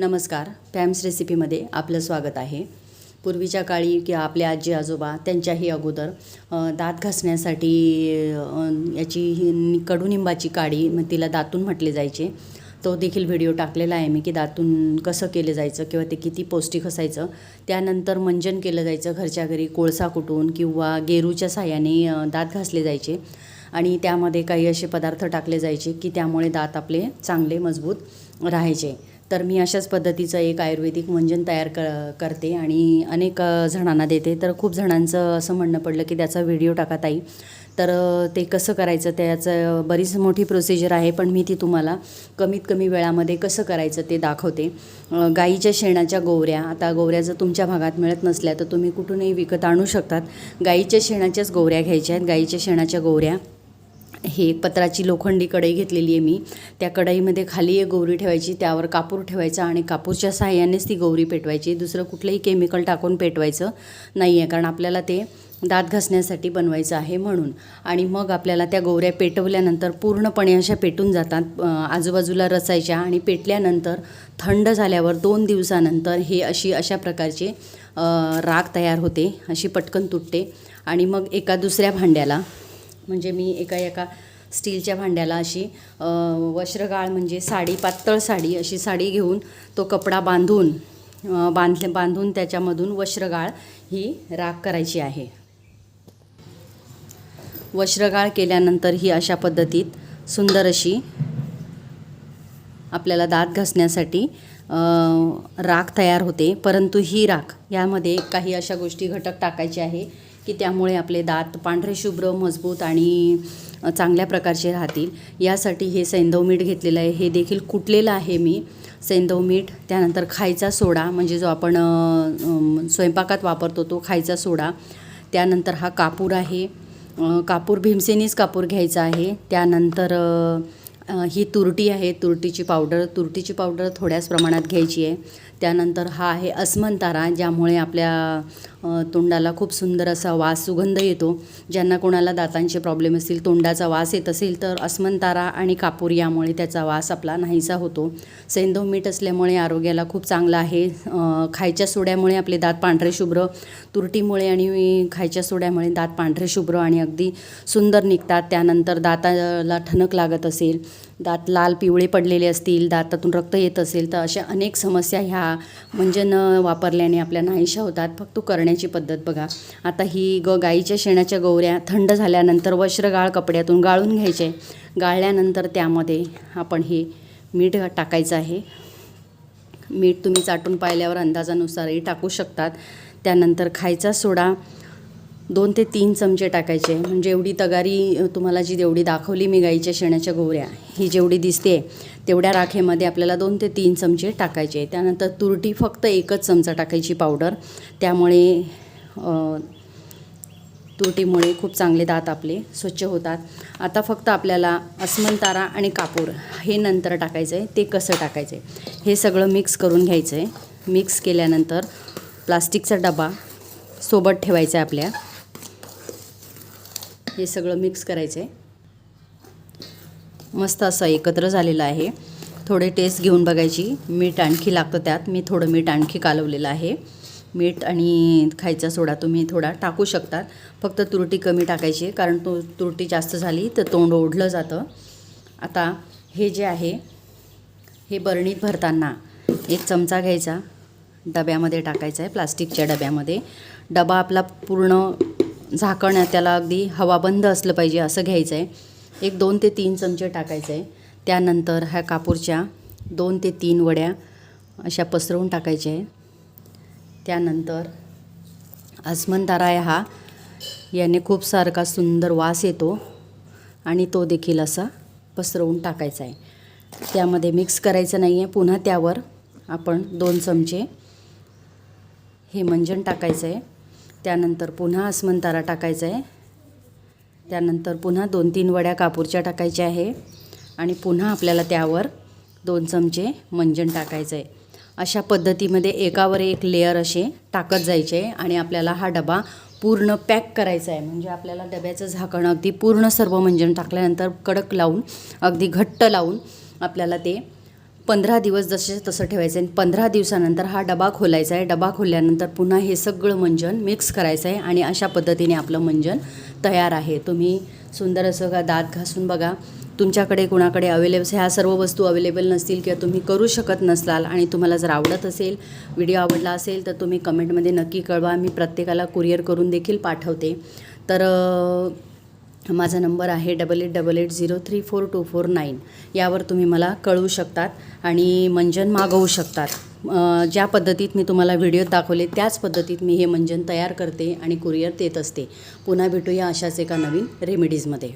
नमस्कार पॅम्स रेसिपीमध्ये आपलं स्वागत आहे. पूर्वीच्या काळी किंवा आपले आजी आजोबा त्यांच्याही अगोदर दात घासण्यासाठी याची ही कडुनिंबाची काडी मग तिला दातून म्हटले जायचे. तो देखील व्हिडिओ टाकलेला आहे मी की दातून कसं केलं जायचं किंवा ते किती पौष्टिक असायचं. त्यानंतर मंजन केलं जायचं घरच्या घरी कोळसा कुटून किंवा गेरूच्या साह्याने दात घासले जायचे. आणि त्यामध्ये काही असे पदार्थ टाकले जायचे की त्यामुळे दात आपले चांगले मजबूत राहायचे. तर मी अशाच पद्धतीचं एक आयुर्वेदिक मंजन तयार क करते आणि अनेक जणांना देते. तर खूप जणांचं असं म्हणणं पडलं की त्याचा व्हिडिओ टाका ताई. तर ते कसं करायचं? त्याचं बरीच मोठी प्रोसिजर आहे पण मी ती तुम्हाला कमीत कमी वेळामध्ये कसं करायचं ते दाखवते. गाईच्या शेणाच्या गोवऱ्या. आता गोवऱ्या जर तुमच्या भागात मिळत नसल्या तर तुम्ही कुठूनही विकत आणू शकतात. गाईच्या शेणाच्याच गोवऱ्या घ्यायच्या आहेत. गाईच्या शेणाच्या गोवऱ्या हे एक पत्राची लोखंडी कढई घेतलेली आहे मी. त्या कढईमध्ये खाली एक गौरी ठेवायची त्यावर कापूर ठेवायचा आणि कापूरच्या साहाय्यानेच ती गौरी पेटवायची. दुसरं कुठलंही केमिकल टाकून पेटवायचं नाही आहे कारण आपल्याला ते दात घासण्यासाठी बनवायचं आहे म्हणून. आणि मग आपल्याला त्या गौऱ्या पेटवल्यानंतर पूर्णपणे अशा पेटून जातात आजूबाजूला रचायच्या आणि पेटल्यानंतर थंड झाल्यावर दोन दिवसानंतर हे अशी अशा प्रकारचे राग राख तयार होते अशी पटकन तुटते. आणि मग एका दुसऱ्या भांड्याला म्हणजे मी एका एका स्टीलच्या भांड्याला अशी वस्त्रगाळ म्हणजे साडी पातळ साडी अशी साडी घेऊन तो कपडा बांधून बांध बांधून त्याच्यामधून वस्त्रगाळ ही राख करायची आहे. वस्त्रगाळ केल्यानंतर ही अशा पद्धतीत सुंदर अशी आपल्याला दात घासण्यासाठी राख तयार होते. परंतु ही राख यामध्ये काही अशा गोष्टी घटक टाकायचे आहे. की त्यामुळे आपले दात पांढरे शुभ्र मजबूत आणि चांगल्या प्रकारचे राहतील. यासाठी हे सैंधव मीठ घेतलेलं आहे. हे देखील कुटलेलं आहे मी सैंधव मीठ. त्यानंतर खायचा सोडा म्हणजे जो आपण स्वयंपाकात वापरतो तो खायचा सोडा. त्यानंतर हा कापूर आहे. कापूर भीमसेनीच कापूर घ्यायचा आहे. त्यानंतर ही तुरटी आहे. तुरटीची पावडर. तुरटीची पावडर थोड्याच प्रमाणात घ्यायची आहे. त्यानंतर हा आहे अस्मंतारा ज्यामुळे आपल्या तोंडाला खूप सुंदर असा वास सुगंध येतो. ज्यांना कोणाला दातांचे प्रॉब्लेम असतील तोंडाचा वास येत असेल तर अस्मंतारा आणि कापूर यामुळे त्याचा वास आपला नाहीसा होतो. सेंदो मीठ असल्यामुळे आरोग्याला खूप चांगला आहे. खायच्या सोड्यामुळे आपले दात पांढरे शुभ्र तुरटीमुळे आणि खायच्या सोड्यामुळे दात पांढरे शुभ्र आणि अगदी सुंदर निघतात. त्यानंतर दाताला ठणक लागत असेल दात लाल पिवळे पडलेले असतील दातातून रक्त येत असेल तर अशा अनेक समस्या ह्या म्हणजे न वापरल्याने आपल्या नाहीशा होतात. फक्त करण्याची पद्धत बघा. आता ही ग गाईच्या शेणाच्या गौऱ्या थंड झाल्यानंतर वस्त्रगाळ कपड्यातून गाळून घ्यायचे. गाळल्यानंतर त्यामध्ये आपण हे मीठ टाकायचं आहे. मीठ तुम्ही चाटून पाहिल्यावर अंदाजानुसारही टाकू शकतात. त्यानंतर खायचा सोडा दोन ते तीन चमचे टाकायचे. म्हणजे एवढी तगारी तुम्हाला जी जेवढी दाखवली मी गाईच्या शेणाच्या गोवऱ्या ही जेवढी दिसते तेवढ्या राखेमध्ये आपल्याला दोन ते तीन चमचे टाकायचे. त्यानंतर तुरटी फक्त एकच चमचा टाकायची पावडर. त्यामुळे तुरटीमुळे खूप चांगले दात आपले स्वच्छ होतात. आता फक्त आपल्याला अस्मंतारा आणि कापूर हे नंतर टाकायचं आहे ते कसं टाकायचं आहे हे सगळं मिक्स करून घ्यायचं आहे मिक्स केल्यानंतर प्लास्टिकचा डबा सोबत ठेवायचा आहे आपल्या. हे सगळं मिक्स करायचं आहे मस्त असं एकत्र झालेलं आहे. थोडे टेस्ट घेऊन बघायची. मीठ आणखी लागतं त्यात. मी थोडं मीठ आणखी कालवलेलं आहे. मीठ आणि खायचा सोडा तुम्ही थोडा टाकू शकतात. फक्त तुरटी कमी टाकायची आहे. कारण तो तुरटी जास्त झाली तर तोंड ओढलं जातं. आता हे जे आहे हे बरणीत भरताना एक चमचा घ्यायचा. डब्यामध्ये टाकायचा आहे. प्लास्टिकच्या डब्यामध्ये. डबा आपला पूर्ण झाकण त्याला अगदी हवाबंद असलं पाहिजे असं घ्यायचं आहे एक दोन ते तीन चमचे टाकायचं आहे त्यानंतर ह्या कापूरच्या दोन ते तीन वड्या अशा पसरवून टाकायच्या आहे त्यानंतर अस्मंतारा हा याने खूप सारखा सुंदर वास येतो आणि तो देखील असा पसरवून टाकायचा आहे त्यामध्ये मिक्स करायचं नाही आहे पुन्हा त्यावर आपण दोन चमचे हे मंजन टाकायचं आहे त्यानंतर पुन्हा अस्मंतारा टाकायचा आहे. त्यानंतर पुन्हा दोन तीन वड्या कापूरच्या टाकायच्या आहे. आणि पुन्हा आपल्याला त्यावर दोन चमचे मंजन टाकायचं आहे. अशा पद्धतीमध्ये एकावर एक लेअर असे टाकत जायचे आणि आपल्याला हा डबा पूर्ण पॅक करायचा आहे. म्हणजे आपल्याला डब्याचं झाकण अगदी पूर्ण सर्व मंजन टाकल्यानंतर कडक लावून अगदी घट्ट लावून आपल्याला ते पंधरा दिवस जसे तसं ठेवायचं आहे. पंधरा दिवसानंतर हा डबा खोलायचा आहे. डबा खोलल्यानंतर पुन्हा हे सगळं मंजन मिक्स करायचं आहे. आणि अशा पद्धतीने आपलं मंजन तयार आहे. तुम्ही सुंदर असं का दात घासून बघा. तुमच्याकडे कुणाकडे अवेलेबल ह्या सर्व वस्तू अवेलेबल नसतील किंवा तुम्ही करू शकत नसलाल आणि तुम्हाला जर आवडत असेल व्हिडिओ आवडला असेल तर तुम्ही कमेंटमध्ये नक्की कळवा. मी प्रत्येकाला कुरिअर करून देखील पाठवते. तर माझा नंबर आहे double eight double eight zero three four two four nine. यावर तुम्ही मला कळवू शकतात आणि मंजन मागवू शकतात. ज्या पद्धतीत मी तुम्हाला व्हिडिओत दाखवले त्याच पद्धतीत मी हे मंजन तयार करते आणि कुरिअर देत असते. पुन्हा भेटूया अशाच एका नवीन रेमेडीजमध्ये